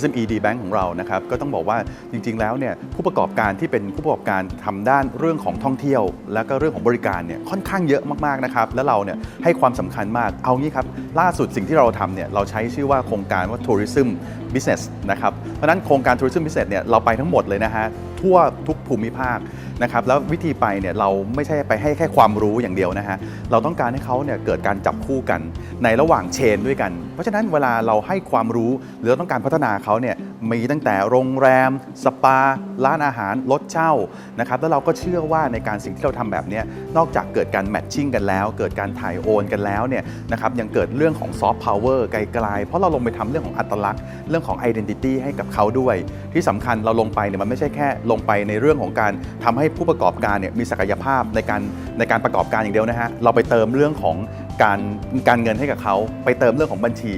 SME D Bank ของเรานะครับก็ต้องบอกว่าจริง ๆ แล้วเนี่ยผู้ประกอบการที่เป็นผู้ประกอบการทำด้านเรื่องของท่องเที่ยว แล้วก็เรื่องของบริการเนี่ยค่อนข้างเยอะมากๆนะครับแล้วเราเนี่ยให้ความสำคัญมากเอางี้ครับล่าสุดสิ่งที่เราทำเนี่ยเราใช้ชื่อว่าโครงการว่า Tourism Business นะครับเพราะฉะนั้นโครงการ Tourism Business เนี่ยเราไปทั้งหมดเลยนะฮะทั่วทุกภูมิภาค นะครับแล้ววิธีไปเนี่ยเราไม่ใช่ไปให้แค่ความรู้อย่างเดียวนะฮะเราต้องการให้เขาเนี่ยเกิดการจับคู่กัน ในระหว่างเชนด้วยกัน เพราะฉะนั้นเวลาเราให้ความรู้หรือต้องการพัฒนาเขาเนี่ยมีตั้งแต่โรงแรม สปา ร้านอาหารรถเช่านะครับแล้วเราก็เชื่อว่าในการสิ่งที่เราทำแบบเนี้ยนอกจากเกิดการแมทชิ่งกันแล้ว เกิดการถ่ายโอนกันแล้วเนี่ยนะครับยังเกิดเรื่องของซอฟต์พาวเวอร์ไกลๆเพราะเราลงไปทำเรื่องของอัตลักษณ์ เรื่องของไอดีนิตี้ให้กับเขาด้วย ที่สำคัญเราลงไปเนี่ยมันไม่ใช่แค่ลงไปในเรื่องของการทำให้ผู้ประกอบการเนี่ยมีศักยภาพในการในการประกอบการอย่างเดียวนะฮะเราไปเติมเรื่องของการการเงินให้กับเขาไปเติมเรื่องของบัญชี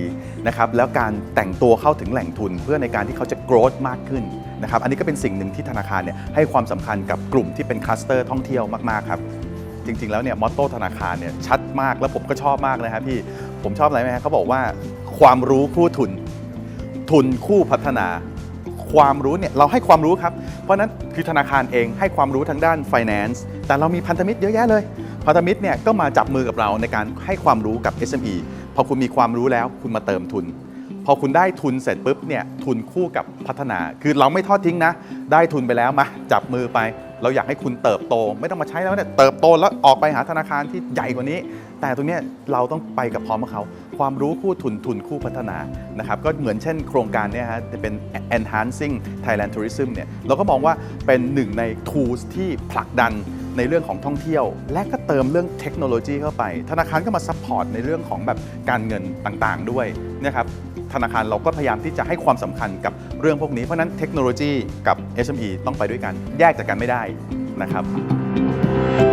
นะครับแล้วการแต่งตัวเข้าถึงแหล่งทุน เพื่อในการที่เขาจะ growth มากขึ้นนะครับอันนี้ก็เป็นสิ่งหนึ่งที่ธนาคารเนี่ยให้ความสำคัญกับกลุ่มที่เป็นคลัสเตอร์ท่องเที่ยวมากๆครับจริง ๆ แล้วเนี่ยมอตโต้ธนาคารเนี่ยชัดมากแล้วผมก็ชอบมากเลยครับพี่ผมชอบอะไรไหมฮะเขาบอกว่าความรู้คู่ทุน ทุนคู่พัฒนา ความรู้เนี่ยเราให้ความรู้ครับ เพราะนั้นคือธนาคารเองให้ความรู้ทางด้าน finance แต่เรามีพันธมิตรเยอะแยะเลยพันธมิตรเนี่ยก็มาจับมือกับเราในการให้ความรู้กับ SME พอคุณมีความรู้แล้วคุณมาเติมทุน พอคุณได้ทุนเสร็จปุ๊บเนี่ยทุนคู่กับพัฒนา คือเราไม่ทอดทิ้งนะ ได้ทุนไปแล้วมาจับมือไป เราอยากให้คุณเติบโต ไม่ต้องมาใช้แล้วเนี่ยเติบโตแล้วออกไปหาธนาคารที่ใหญ่กว่านี้ แต่ตรงนี้เราต้องไปกับพร้อมกับเขา ความรู้คู่ทุนทุนคู่พัฒนานะครับก็เหมือนเช่นโครงการเนี่ยฮะจะเป็น enhancing Thailand tourism เนี่ยเราก็มองว่าเป็นหนึ่งใน tools ที่ผลักดันในเรื่องของท่องเที่ยว และก็เติมเรื่องเทคโนโลยีเข้าไป ธนาคารก็มาซัพพอร์ตในเรื่องของแบบการเงินต่างๆ ด้วยนะครับ ธนาคารเราก็พยายามที่จะให้ความสำคัญกับเรื่องพวกนี้ เพราะนั้นเทคโนโลยีกับ SME ต้องไปด้วยกัน แยกจากกันไม่ได้นะครับ